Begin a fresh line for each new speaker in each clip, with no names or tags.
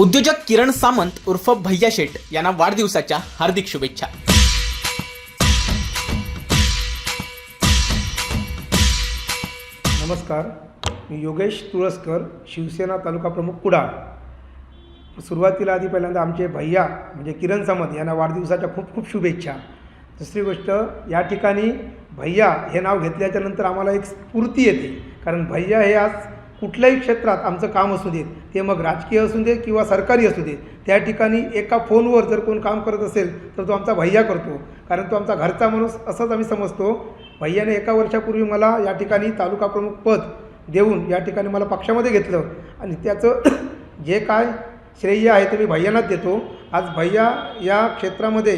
उद्योजक किरण सामंत उर्फ भैया शेठ यांना वाढदिवसाच्या हार्दिक शुभेच्छा.
नमस्कार. मी योगेश तुळसकर शिवसेना तालुका प्रमुख कुडाळ. सुरुवातीला आधी पहिल्यांदा आमचे भैया म्हणजे किरण सामंत यांना वाढदिवसाच्या खूप खूप शुभेच्छा. दुसरी गोष्ट या ठिकाणी भैया हे नाव घेतल्याच्या नंतर आम्हाला एक स्फूर्ती येते. कारण भैया हे आज कुठल्याही क्षेत्रात आमचं काम असू देत ते मग राजकीय असू देत किंवा सरकारी असू देत त्या ठिकाणी एका फोनवर जर कोण काम करत असेल तर तो आमचा भैया करतो. कारण तो आमचा घरचा माणूस असंच आम्ही समजतो. भैयाने एका वर्षापूर्वी मला या ठिकाणी तालुका प्रमुख पद देऊन या ठिकाणी मला पक्षामध्ये घेतलं. आणि त्याचं जे काय श्रेय आहे ते मी भैयानाच देतो. आज भैया या क्षेत्रामध्ये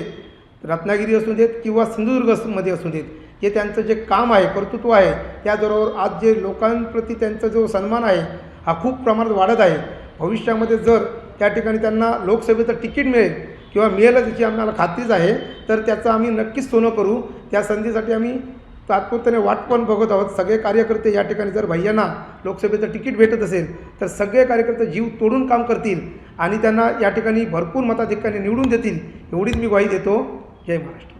रत्नागिरी असू देत किंवा सिंधुदुर्गमध्ये असू देत जे त्यांचं जे काम आहे कर्तृत्व आहे त्याचबरोबर आज जे लोकांप्रती त्यांचा जो सन्मान आहे हा खूप प्रमाणात वाढत आहे. भविष्यामध्ये जर त्या ठिकाणी त्यांना लोकसभेचं तिकीट मिळेल किंवा मिळेलच याची आम्हाला खात्रीच आहे तर त्याचं आम्ही नक्कीच सोनं करू. त्या संधीसाठी आम्ही तात्पुरत्याने वाट पण बघत आहोत. सगळे कार्यकर्ते या ठिकाणी जर भैयांना लोकसभेचं तिकीट भेटत असेल तर सगळे कार्यकर्ते जीव तोडून काम करतील आणि त्यांना या ठिकाणी भरपूर मताधिकाने निवडून देतील एवढीच मी ग्वाही देतो. जय महाराष्ट्र.